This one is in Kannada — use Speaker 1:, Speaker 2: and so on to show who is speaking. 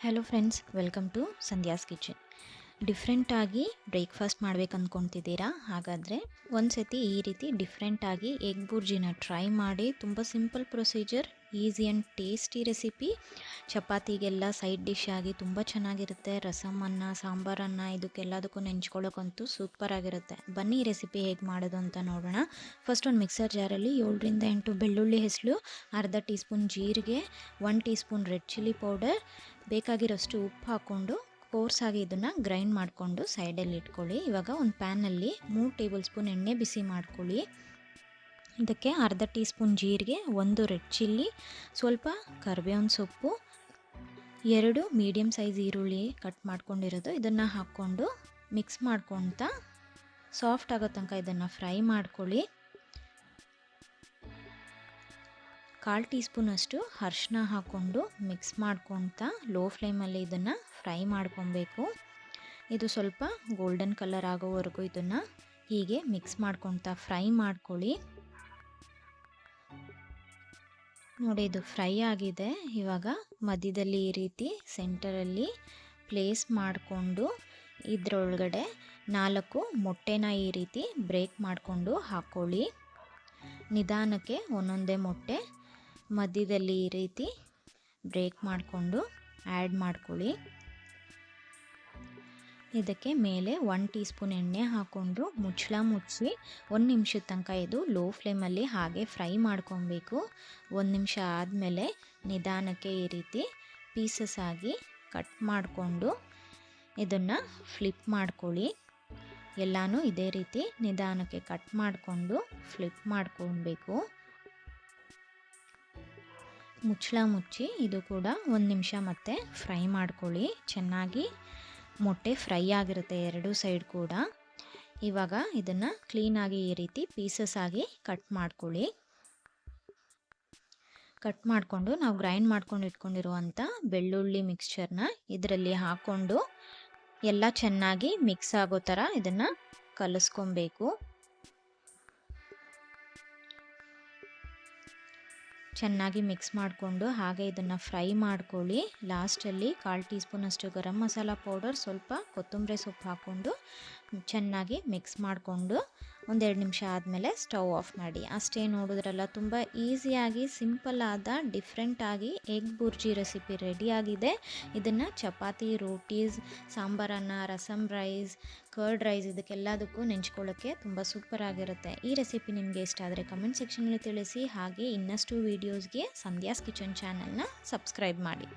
Speaker 1: Hello friends welcome to Sandhya's kitchen ಡಿಫ್ರೆಂಟಾಗಿ ಬ್ರೇಕ್ಫಾಸ್ಟ್ ಮಾಡ್ಬೇಕು ಅಂದ್ಕೊತಿದ್ದೀರಾ ಹಾಗಾದರೆ ಒಂದು ಸತಿ ಈ ರೀತಿ ಡಿಫ್ರೆಂಟಾಗಿ ಎಗ್ ಬುರ್ಜಿನ ಟ್ರೈ ಮಾಡಿ, ತುಂಬ simple procedure easy and tasty recipe ಚಪಾತಿಗೆಲ್ಲ side dish ಆಗಿ ತುಂಬ ಚೆನ್ನಾಗಿರುತ್ತೆ. ರಸಮ್ ಅನ್ನ ಸಾಂಬಾರನ್ನ ಇದಕ್ಕೆಲ್ಲದಕ್ಕೂ ನೆಂಚ್ಕೊಳ್ಳೋಕ್ಕಂತೂ ಸೂಪರ್ ಆಗಿರುತ್ತೆ. ಬನ್ನಿ ರೆಸಿಪಿ ಹೇಗೆ ಮಾಡೋದು ಅಂತ ನೋಡೋಣ. ಫಸ್ಟ್ ಒಂದು ಮಿಕ್ಸರ್ ಜಾರಲ್ಲಿ ಏಳರಿಂದ ಎಂಟು ಬೆಳ್ಳುಳ್ಳಿ ಹೆಸಳು, ಅರ್ಧ ಟೀ ಸ್ಪೂನ್ ಜೀರಿಗೆ one teaspoon red chilli powder ಬೇಕಾಗಿರೋಷ್ಟು ಉಪ್ಪು ಹಾಕ್ಕೊಂಡು ಕೋರ್ಸಾಗಿ ಇದನ್ನು ಗ್ರೈಂಡ್ ಮಾಡಿಕೊಂಡು ಸೈಡಲ್ಲಿ ಇಟ್ಕೊಳ್ಳಿ. ಇವಾಗ ಒಂದು ಪ್ಯಾನಲ್ಲಿ ಮೂರು ಟೇಬಲ್ ಸ್ಪೂನ್ ಎಣ್ಣೆ ಬಿಸಿ ಮಾಡ್ಕೊಳ್ಳಿ. ಇದಕ್ಕೆ ಅರ್ಧ ಟೀ ಸ್ಪೂನ್ ಜೀರಿಗೆ, ಒಂದು ರೆಡ್ ಚಿಲ್ಲಿ ಸ್ವಲ್ಪ ಕರಿಬೇವಿನ ಸೊಪ್ಪು, ಎರಡು ಮೀಡಿಯಮ್ ಸೈಜ್ ಈರುಳ್ಳಿ ಕಟ್ ಮಾಡ್ಕೊಂಡಿರೋದು. ಇದನ್ನು ಹಾಕ್ಕೊಂಡು ಮಿಕ್ಸ್ ಮಾಡ್ಕೊತಾ ಸಾಫ್ಟ್ ಆಗೋ ತನಕ ಇದನ್ನು ಫ್ರೈ ಮಾಡ್ಕೊಳ್ಳಿ. ಕಾಲು ಟೀ ಸ್ಪೂನಷ್ಟು ಅರ್ಶಿನ ಹಾಕ್ಕೊಂಡು ಮಿಕ್ಸ್ ಮಾಡ್ಕೊತಾ ಲೋ ಫ್ಲೇಮಲ್ಲಿ ಇದನ್ನು ಫ್ರೈ ಮಾಡ್ಕೊಬೇಕು. ಇದು ಸ್ವಲ್ಪ ಗೋಲ್ಡನ್ ಕಲರ್ ಆಗೋವರೆಗೂ ಇದನ್ನು ಹೀಗೆ ಮಿಕ್ಸ್ ಮಾಡ್ಕೊತಾ ಫ್ರೈ ಮಾಡ್ಕೊಳ್ಳಿ. ನೋಡಿ, ಇದು ಫ್ರೈ ಆಗಿದೆ. ಇವಾಗ ಮಧ್ಯದಲ್ಲಿ ಈ ರೀತಿ ಸೆಂಟರಲ್ಲಿ ಪ್ಲೇಸ್ ಮಾಡಿಕೊಂಡು ಇದರೊಳಗಡೆ ನಾಲ್ಕು ಮೊಟ್ಟೆನ ಈ ರೀತಿ ಬ್ರೇಕ್ ಮಾಡಿಕೊಂಡು ಹಾಕ್ಕೊಳ್ಳಿ ನಿಧಾನಕ್ಕೆ ಒಂದೊಂದೇ ಮೊಟ್ಟೆ ಮಧ್ಯದಲ್ಲಿ ಈ ರೀತಿ ಬ್ರೇಕ್ ಮಾಡಿಕೊಂಡು ಆ್ಯಡ್ ಮಾಡ್ಕೊಳ್ಳಿ. ಇದಕ್ಕೆ ಮೇಲೆ ಒನ್ ಟೀ ಸ್ಪೂನ್ ಎಣ್ಣೆ ಹಾಕ್ಕೊಂಡು ಮುಚ್ಚಳ ಮುಚ್ಚಿ, ಒಂದು ನಿಮಿಷದ ತನಕ ಇದು ಲೋ ಫ್ಲೇಮಲ್ಲಿ ಹಾಗೆ ಫ್ರೈ ಮಾಡ್ಕೊಬೇಕು. ಒಂದು ನಿಮಿಷ ಆದಮೇಲೆ ನಿಧಾನಕ್ಕೆ ಈ ರೀತಿ ಪೀಸಸ್ ಆಗಿ ಕಟ್ ಮಾಡಿಕೊಂಡು ಇದನ್ನು ಫ್ಲಿಪ್ ಮಾಡ್ಕೊಳ್ಳಿ. ಎಲ್ಲನೂ ಇದೇ ರೀತಿ ನಿಧಾನಕ್ಕೆ ಕಟ್ ಮಾಡಿಕೊಂಡು ಫ್ಲಿಪ್ ಮಾಡ್ಕೊಬೇಕು ಮುಚ್ಚಳ ಮುಚ್ಚಿ ಇದು ಕೂಡ ಒಂದು ನಿಮಿಷ ಮತ್ತೆ ಫ್ರೈ ಮಾಡ್ಕೊಳ್ಳಿ. ಚೆನ್ನಾಗಿ ಮೊಟ್ಟೆ ಫ್ರೈ ಆಗಿರುತ್ತೆ ಎರಡು ಸೈಡ್ ಕೂಡ. ಇವಾಗ ಇದನ್ನು ಕ್ಲೀನಾಗಿ ಈ ರೀತಿ ಪೀಸಸ್ ಆಗಿ ಕಟ್ ಮಾಡ್ಕೊಳ್ಳಿ. ಕಟ್ ಮಾಡಿಕೊಂಡು ನಾವು ಗ್ರೈಂಡ್ ಮಾಡ್ಕೊಂಡು ಇಟ್ಕೊಂಡಿರುವಂಥ ಬೆಳ್ಳುಳ್ಳಿ ಮಿಕ್ಸ್ಚರ್ನ ಇದರಲ್ಲಿ ಹಾಕ್ಕೊಂಡು ಎಲ್ಲ ಚೆನ್ನಾಗಿ ಮಿಕ್ಸ್ ಆಗೋ ಥರ ಇದನ್ನು ಕಲಿಸ್ಕೊಬೇಕು. ಚೆನ್ನಾಗಿ ಮಿಕ್ಸ್ ಮಾಡಿಕೊಂಡು ಹಾಗೆ ಇದನ್ನು ಫ್ರೈ ಮಾಡ್ಕೊಳ್ಳಿ. ಲಾಸ್ಟಲ್ಲಿ ಕಾಲು ಟೀ ಸ್ಪೂನಷ್ಟು ಗರಂ ಮಸಾಲ ಪೌಡರ್, ಸ್ವಲ್ಪ ಕೊತ್ತಂಬರಿ ಸೊಪ್ಪು ಹಾಕ್ಕೊಂಡು ಚೆನ್ನಾಗಿ ಮಿಕ್ಸ್ ಮಾಡಿಕೊಂಡು ಒಂದೆರಡು ನಿಮಿಷ ಆದಮೇಲೆ ಸ್ಟವ್ ಆಫ್ ಮಾಡಿ. ಅಷ್ಟೇ ನೋಡಿದ್ರಲ್ಲ, ತುಂಬ ಈಸಿಯಾಗಿ, ಸಿಂಪಲ್ ಆದ ಡಿಫ್ರೆಂಟಾಗಿ ಎಗ್ ಬುರ್ಜಿ ರೆಸಿಪಿ ರೆಡಿಯಾಗಿದೆ ಇದನ್ನು ಚಪಾತಿ, ರೋಟೀಸ್, ಸಾಂಬಾರನ್ನ ರಸಮ್ ರೈಸ್, ಕರ್ಡ್ ರೈಸ್ ಇದಕ್ಕೆಲ್ಲದಕ್ಕೂ ನೆಂಚ್ಕೊಳ್ಳೋಕ್ಕೆ ತುಂಬ ಸೂಪರ್ ಆಗಿರುತ್ತೆ. ಈ ರೆಸಿಪಿ ನಿಮಗೆ ಇಷ್ಟ ಆದರೆ ಕಮೆಂಟ್ ಸೆಕ್ಷನಲ್ಲಿ ತಿಳಿಸಿ. ಹಾಗೆ ಇನ್ನಷ್ಟು ವೀಡಿಯೋಸ್ಗೆ ಸಂಧ್ಯಾಸ್ ಕಿಚನ್ ಚಾನಲ್ನ ಸಬ್ಸ್ಕ್ರೈಬ್ ಮಾಡಿ.